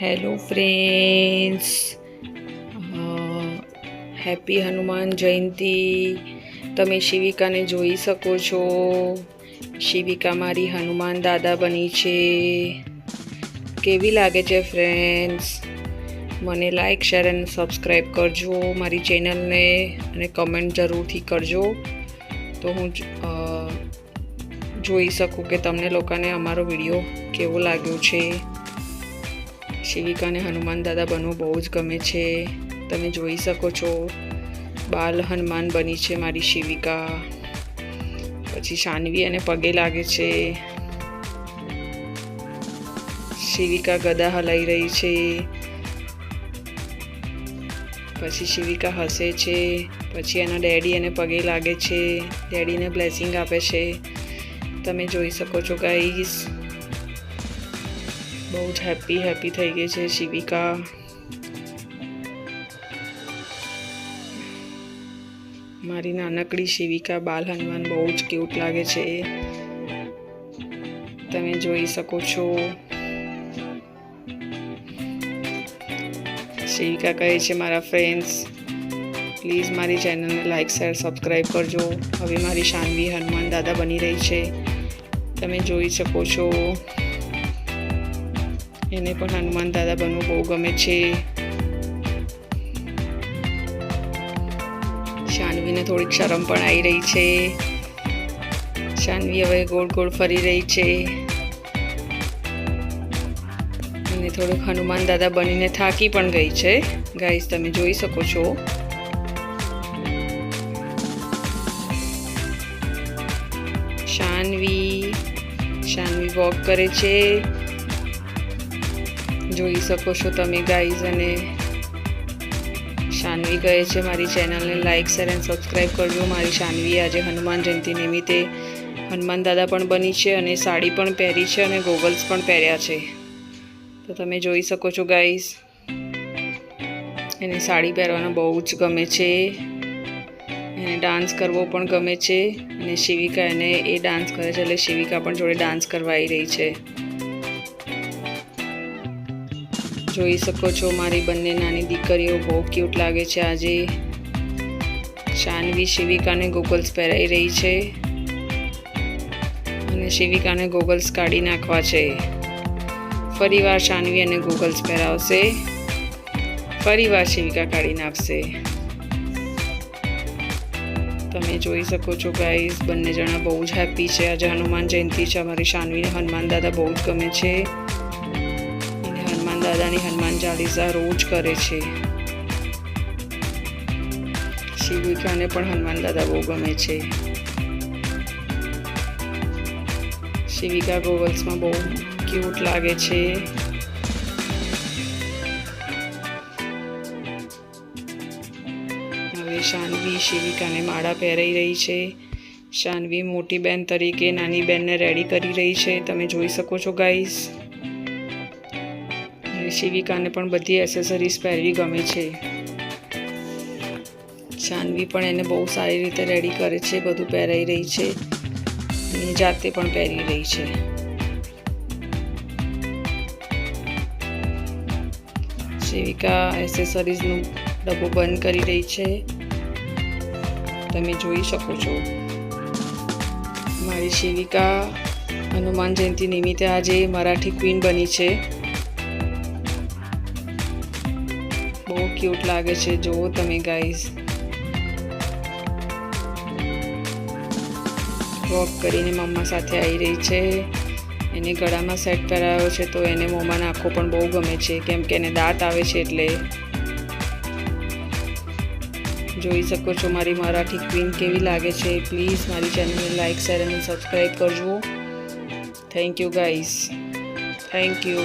Hello friends happy Hanuman Jayanti. તમે શિવિકાને જોઈ શકો છો. શિવિકા મારી હનુમાન દાદા બની છે. કેવી લાગે છે ફ્રેન્ડ્સ મને લાઈક શેર અને સબસ્ક્રાઈબ કરજો મારી ચેનલને અને કમેન્ટ જરૂરથી કરજો. તો હું જોઈ શકું કે તમને લોકોને અમારો વીડિયો કેવો લાગ્યો છે. શિવિકાને હનુમાન દાદા બનવું બહુ જ ગમે છે. તમે જોઈ શકો છો, બાલ હનુમાન બની છે મારી શિવિકા. પછી શાનવી અને પગે લાગે છે. શિવિકા ગદા હલાઈ રહી છે. પછી શિવિકા હસે છે. પછી એના ડેડી એને પગે લાગે છે. ડેડીને બ્લેસિંગ આપે છે. તમે જોઈ શકો છો ગાઈસ બહુ જ હેપી હેપી થઈ ગઈ છે શિવિકા. મારી નાનકડી શિવિકા બાલ હનુમાન બહુ જ ક્યુટ લાગે છે. તમે જોઈ શકો છો. શિવિકા કહે છે, મારા ફ્રેન્ડ્સ પ્લીઝ મારી ચેનલને લાઈક શેર સબસ્ક્રાઈબ કરજો. હવે મારી શાનવી હનુમાન દાદા બની રહી છે. તમે જોઈ શકો છો. એને પણ હનુમાન દાદા બનવું બહુ ગમે છે. શાનવીને થોડીક શરમ પણ આવી રહી છે. શાનવી હવે ગોળ ગોળ ફરી રહી છે. અને થોડુંક હનુમાન દાદા બનીને થાકી પણ ગઈ છે. ગાઈસ તમે જોઈ શકો છો. શાનવી શાનવી વોક કરે છે. જોઈ શકો છો તમે ગાઈઝ અને શાનવી કહે છે મારી ચેનલને લાઇક શેર એન્ડ સબસ્ક્રાઈબ કરજો. મારી શાનવી આજે હનુમાન જયંતિ નિમિત્તે હનુમાન દાદા પણ બની છે અને સાડી પણ પહેરી છે અને ગોગલ્સ પણ પહેર્યા છે. તો તમે જોઈ શકો છો ગાઈઝ એને સાડી પહેરવાનો બહુ જ ગમે છે. એને ડાન્સ કરવો પણ ગમે છે. અને શિવિકા એને એ ડાન્સ કરે છે, એટલે શિવિકા પણ જોડે ડાન્સ કરવા આવી રહી છે. જોઈ શકો છો મારી બંને નાની દીકરીઓ. બહુ ક્યુટ લાગે છે આજે. શાનવી શિવિકાને ગોગલ્સ પહેરાઈ રહી છે. અને શિવિકાને ગોગલ્સ કાઢી નાખવા છે. ફરીવાર શાનવી અને ગોગલ્સ પહેરાવશે. ફરીવાર શિવિકા કાઢી નાખશે. તમે જોઈ શકો છો ગાઈઝ બંને જણા બહુ જ હેપી છે. આજે હનુમાન જયંતિ છે. અમારી શાનવીને હનુમાન દાદા બહુ જ ગમે છે. દાદાની હનુમાન ચાલીસા રોજ કરે છે. શિવિકાને પણ હનુમાન દાદા બહુ ગમે છે. શિવિકા ગોગલ્સમાં બહુ ક્યુટ લાગે છે. હવે શાનવી શિવિકાને માળા પહેરાઈ રહી છે. શાનવી મોટી બેન તરીકે નાની બેનને રેડી કરી રહી છે. તમે જોઈ શકો છો ગાઈઝ અને પણ બધી એસેસરીઝ પહેરવી ગમે છે. શાનવી પણ એને બહુ સારી રીતે રેડી કરે છે, બધું પહેરાઈ રહી છે. જાતે પણ પહેરી રહી છે. શિવિકા એસેસરીઝનું ડબ્બો બંધ કરી રહી છે. તમે જોઈ શકો છો. મારી શિવિકા હનુમાન જયંતિ નિમિત્તે આજે મરાઠી ક્વીન બની છે. ક્યુટ લાગે છે. જુઓ તમે ગાઈઝ વોક કરીને મમ્મા સાથે આવી રહી છે. એને ગળામાં સેટ કરાયો છે તો એને મોંમાં નાખવો પણ બહુ ગમે છે. કેમ કે એને દાંત આવે છે એટલે. જોઈ શકો છો મારી મરાઠી ક્વીન કેવી લાગે છે. પ્લીઝ મારી ચેનલને લાઈક શેર અને સબસ્ક્રાઈબ કરજો. Thank you guys thank you